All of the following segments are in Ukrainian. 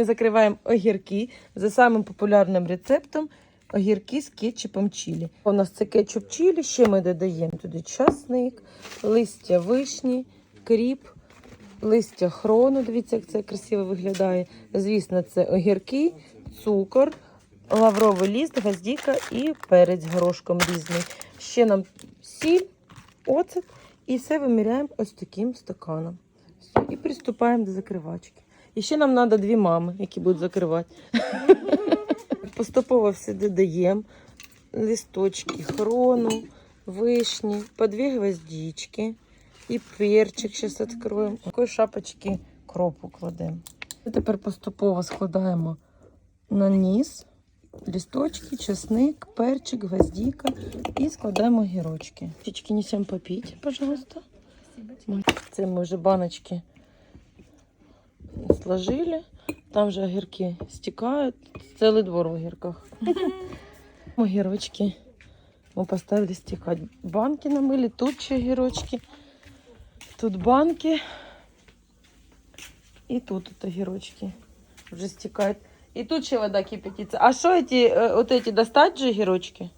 Ми закриваємо огірки за самим популярним рецептом огірки з кетчупом чилі. У нас це кетчуп чилі, ще ми додаємо туди часник, листя вишні, кріп, листя хрону. Дивіться, як це красиво виглядає. Звісно, це огірки, цукор, лавровий ліст, гвоздіка і перець горошком різний. Ще нам сіль, оцет і все виміряємо ось таким стаканом. І приступаємо до закривачки. І ще нам треба дві мами, які будуть закривати. Поступово все додаємо. Листочки хрону, вишні, по дві гвоздички і перчик зараз відкриємо. Такої шапочки кропу кладемо. Тепер поступово складаємо на низ листочки, чесник, перчик, гвоздика і складаємо гірочки. Чечки несемо попити, пожалуйста. Це ми вже баночки сложили. Там же огірки стікають. Цілий двор в огірках. Огірочки. Ми поставили стікати. Банки намили, тут ще огірочки. Тут банки. І тут от огірочки вже стікають. І тут ще вода кипятиться. А що эти, е, от эти достать же огірочки?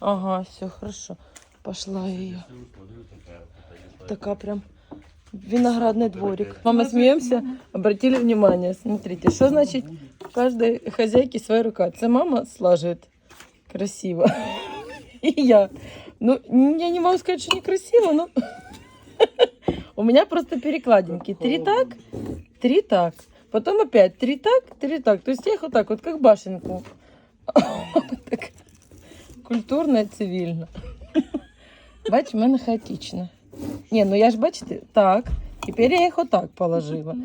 Ага, все, хорошо. Пошла ее. Такая прям виноградный дворик. Мама, смеемся, обратили внимание. Смотрите, что значит каждой хозяйки своя рука. Це мама слаживает красиво. И я. Ну, я не могу сказать, что некрасиво, но у меня просто перекладинки. Три так, три так. Потом опять три так, три так. То есть я их вот так вот, как башенку. Культурно і цивільно. Бач, в мене хаотично. Ні, ну я ж бачите, так. Тепер я їх отак положила.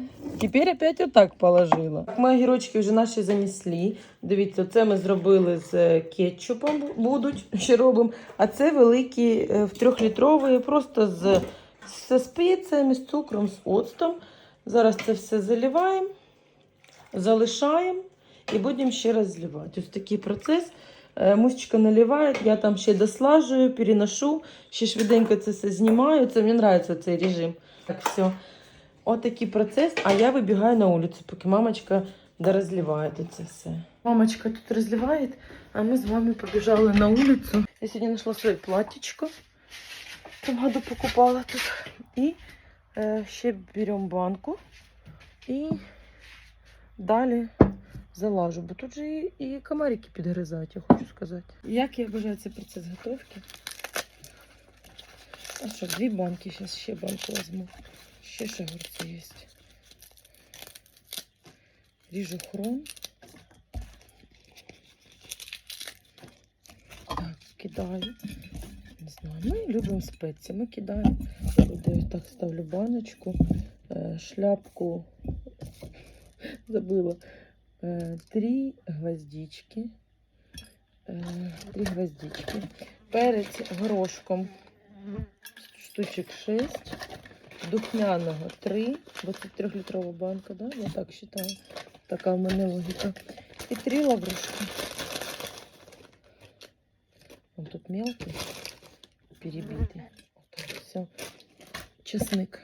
Тепер опять отак положила. Ми огірочки вже наші занесли. Дивіться, це ми зробили з е, кетчупом, будуть ще робимо. А це великі е, в трьохлітрові, просто з, з спеціями, з цукром, з оцтом. Зараз це все заливаємо, залишаємо і будемо ще раз зливати. Ось такий процес. Е, Мусечка наливає, я там ще дослажую, переношу, ще швиденько це все знімаю. Це мені подобається цей режим. Так, все. Отакий процес, а я вибігаю на вулицю, поки мамочка дорозливає це все. Мамочка тут розливає, а ми з вами побіжали на вулицю. Я сьогодні знайшла своє платтячко. В цьому году покупала тут. І е, ще беремо банку і далі залажу, бо тут же і, і комарики підгризають, я хочу сказати. Як я бажаю цей процес готовки? А що, дві банки, зараз ще банку візьму. Ще ж огурці є. Ріжу хрон. Так, кидаю. Не знаю, ми любимо спеції. Ми кидаємо. Туди так ставлю баночку, е, шляпку. Забыла. Э, Три гвоздички. Э, Три гвоздички. Перець горошком. Штучок 6. Духмяного 3. 23-літрова банка, да? Я так вважаю. Така в мене логіка. І три лаврушки. Он тут мелкий, перебитий. Отак, все. Чесник.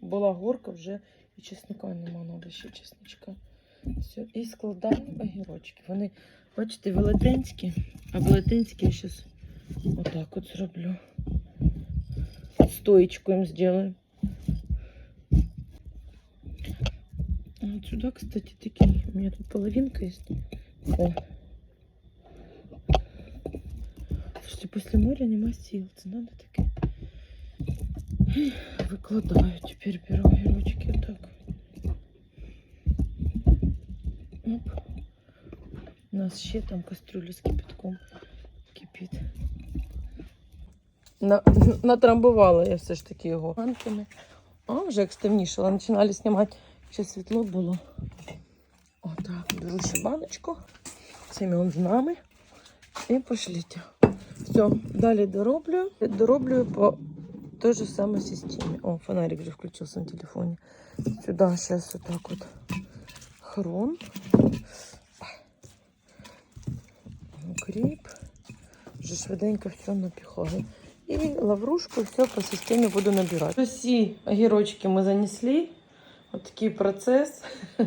Була горка, вже і чесника нема, треба ще чесничка. Все. І складаємо огірочки. Вони, бачите, велетенські, а велетенські я зараз отак от зроблю. Стоечку їм зроблю. Вот сюда, кстати, такие. У меня тут половинка есть. О. Слушайте, после моря нема сил. Це надо таке. Викладаю. Тепер беру огірочки отак. Оп. У нас ще там кастрюля з кипятком кипить. На, натрамбувала я все ж таки його банками. А, вже як стемнішало, починали знімати, ще світло було. Отак, беру ще баночку. Семен з нами. І пошліть. Все, далі дороблю. Дороблю по той же самой системе. О, фонарик вже включився на телефоні. Сюди зараз отак от хрон. Укріп. Вже швиденько все напіхаю. І лаврушку все по системі буду набирати. Всі огірочки ми занесли. От такий процес.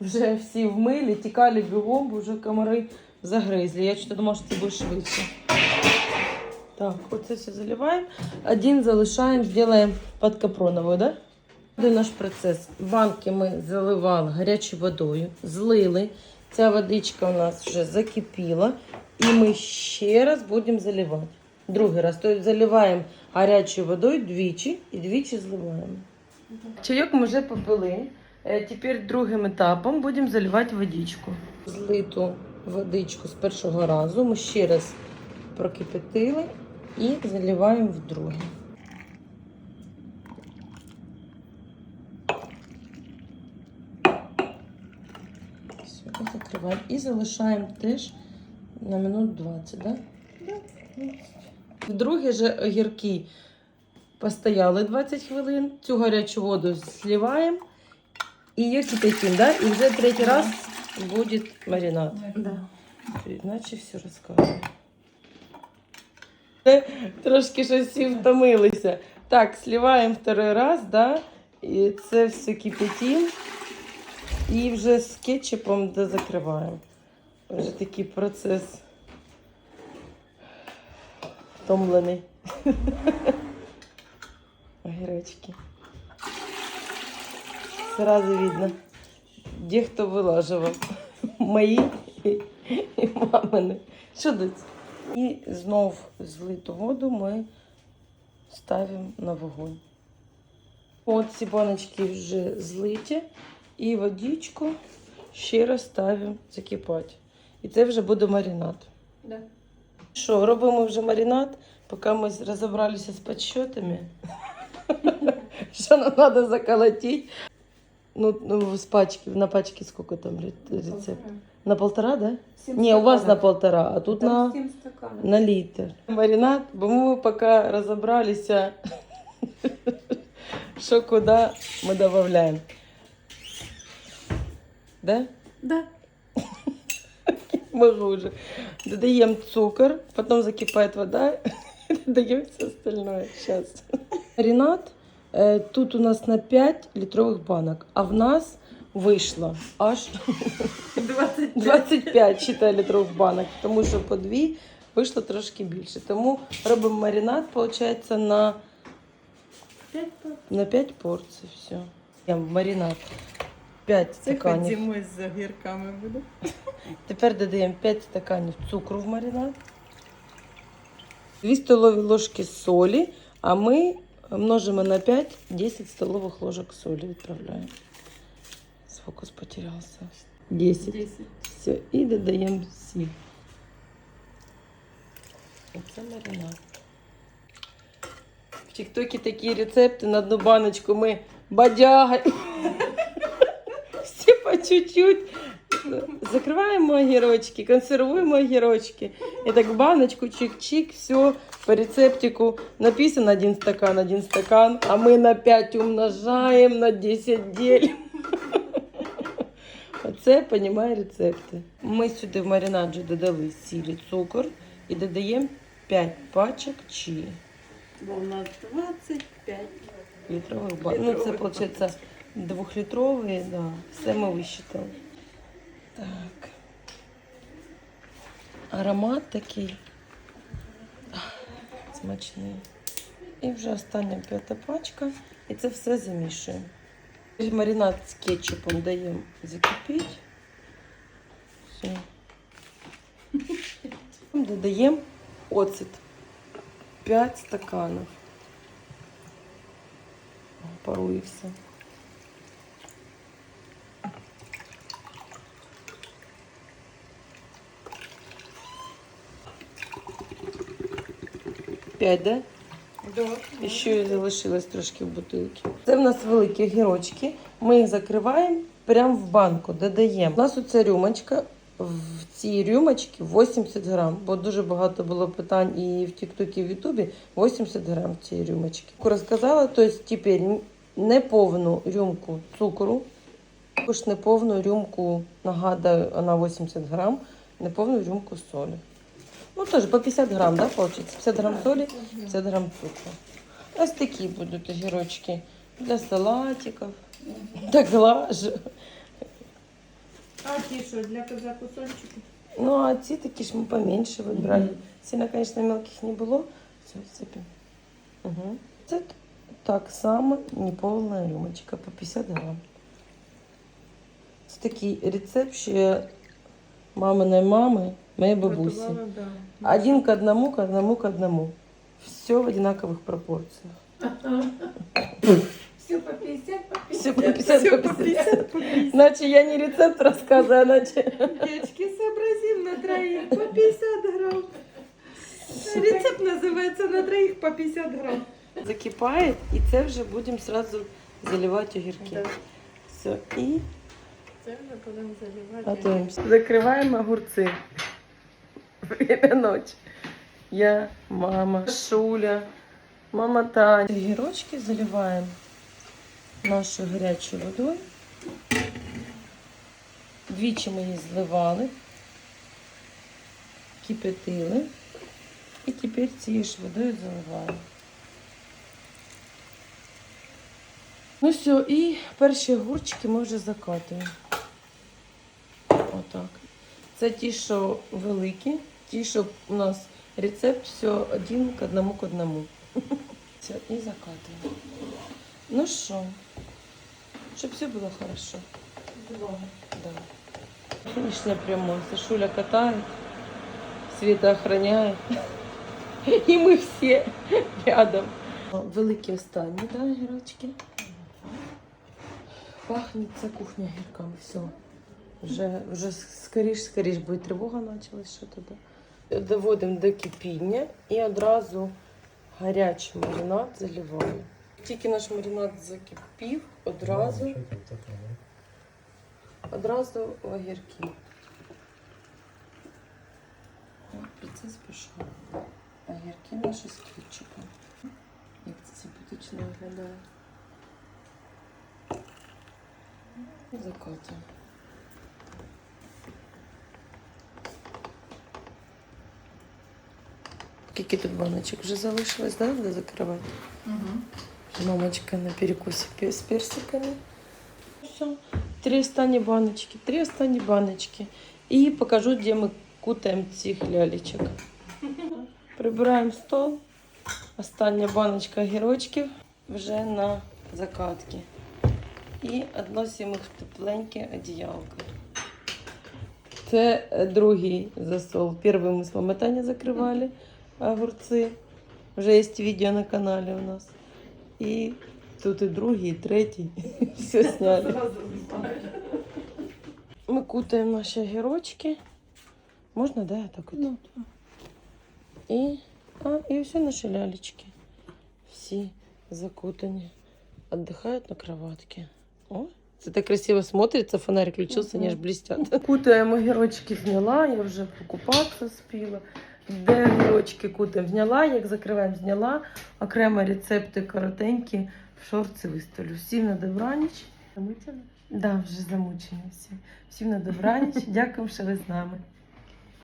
Вже всі вмили, тікали бігом, бо вже комари загризли. Я чого думала, що це буде швидше. Так, оце все заливаємо. Один залишаємо, зробимо під капроновою, да? Буде наш процес. Банки ми заливали гарячою водою, злили. Ця водичка у нас вже закипіла. І ми ще раз будемо заливати. Другий раз. Тобто заливаємо гарячою водою двічі і двічі зливаємо. Чайок ми вже попили. Е, Тепер другим етапом будемо заливати водичку. Злиту водичку з першого разу ми ще раз прокипятили і заливаємо в другий. Все, і закриваємо. І залишаємо теж на минут 20, да? Другі же огірки постояли 20 хвилин. Цю гарячу воду зливаємо і її кипятим, да? І вже третій раз буде маринад. Да. Іначе все розказую. Трошки щось всі втомилися. Так, сливаємо второй раз, да? І це все кипятим. І вже з кетчупом дозакриваємо. Вже такий процес втомлений. Огірочки. Сразу видно, де хто вилажував. Мої і, і мамини. Що дать? І знов злиту воду ми ставимо на вогонь. От ці баночки вже злиті. І водичку ще раз ставимо закипати. І це вже буде маринад. Да. Що, робимо вже маринад, поки ми розібралися з підсчетами. Що нам треба заколотити. Ну, ну, з пачки, на пачке сколько там ре- рецепт? На полтора, да? Не, у вас на полтора, а тут на, Там 7 на літр. Маринад, бо ми поки розібралися, що куди ми додаємо. Да? Да. Могу уже. Додаем цукор, потом закипает вода, и додаем все остальное. Сейчас. Ренат, э, тут у нас на 5 литровых банок, а в нас вышло аж 25. 25 считай, литрових банок, тому що по дві вийшло трошки більше. Тому робимо маринад, виходить, на, 5 на 5 порцій. Все. Маринад 5 Це стаканів. ходімо з огірками буде. Тепер додаємо 5 стаканів цукру в маринад, 2 столові ложки солі, а ми множимо на 5 10 столових ложок солі відправляємо. Фокус потерявся. 10. 10. Все, і додаємо сіль. Оце маринад. В Тіктокі такі рецепти на одну баночку ми бадягаємо. Чуть-чуть. Закриваємо огірочки, консервуємо огірочки. І так в баночку чик-чик, все по рецептику написано один стакан, один стакан, а ми на 5 умножаємо, на 10 ділимо. Оце понімає рецепти. Ми сюди в маринад вже додали сіль цукор і додаємо 5 пачок чилі. Бо у нас 25. Літрових банок. Ну, це виходить Двухлітровий, да, все ми висчитали. Так. Аромат такий смачний. І вже остання п'ята пачка. І це все замішуємо. Маринад з кетчупом даємо закипіти. Все. Додаємо оцет. П'ять стаканів. Поруївся. 5, да? І ще й залишилось трошки в бутилці. Це в нас великі гірочки. Ми їх закриваємо прямо в банку, додаємо. У нас оця рюмочка. В цій рюмочці 80 грам, бо дуже багато було питань і в Тіктокі, і в Ютубі 80 грам цієї рюмочки. Розказала, тобто тепер неповну рюмку цукру, також неповну рюмку, нагадаю, вона 80 грам, неповну рюмку солі. Ну, теж по 50 грам, да, виходить? 50 грам солі, 50 грам цукру. Ось такі будуть огірочки для салатиків. Так глажу. А ті що, для за кусочки? Ну, а ці такі ж ми поменше вибрали. Сильно, звісно, мелких не було. Все, сипемо. Угу. Це так само неповна рюмочка по 50 грам. Це такий рецепт ще маминої мами, моєї бабусі. Готувала, да. Один к одному, к одному, к одному. Все в одинаковых пропорциях. Все по 50, по 50. Все по 50, Все по по 50. 50, по 50. Иначе я не рецепт рассказываю, иначе... Девочки, сообразим на троих по 50 грамм. Рецепт называется на троих по 50 грамм. Закипает, и це вже будем сразу заливать огірки. Да. Все, і Це вже будемо заливати. Закриваємо огурці. Время ночі. Я, мама, Шуля, мама Таня. Огірочки заливаємо нашою гарячою водою. Двічі ми її зливали, кипятили. І тепер цією ж водою заливаємо. Ну все, і перші огурчики ми вже закатуємо. Отак. Це ті, що великі, ті, що у нас рецепт все один к одному к одному. Все, і закатуємо. Ну що, щоб все було хорошо. Да. Финишная прямой. Сашуля катает, Света охраняет. И мы все рядом. Великим стані, да, гірочки? Пахнет ця кухня гірками. Все. Вже, вже скоріш, скоріш, бо і тривога почалась, що туди. Доводимо до кипіння і одразу гарячий маринад заливаємо. Тільки наш маринад закипів, одразу, одразу в огірки. Процес пішов. Огірки наші з кетчупом. Як це симпатично виглядає. Закатуємо. Скільки тут баночок вже залишилось, да, де закривати? Мамочка на перекусі з персиками. Все. Три останні баночки, три останні баночки. І покажу, де ми кутаємо цих лялечок. Прибираємо стол. Остання баночка огірочків вже на закатки. І відносимо їх в тепленьке одіялко. Це другий засол. Перший ми з вами Таня закривали огурці. Вже є відео на каналі у нас. І тут і другий, і третій. Все зняли. Ми кутаємо наші огірочки. Можна, да, я так от? І, а, і все наші лялечки. Всі закутані. Отдыхают на кроватке. О, це так красиво смотрится, фонарик включился, они аж блестят. Кутаємо огірочки зняла, я вже покупатися спіла. Де огірочки кутаємо зняла, як закриваємо зняла. Окремо рецепти коротенькі в шорці виставлю. Всім на добраніч. Замучені? Да, вже замучені всі. Всім на добраніч. Дякую, що ви з нами.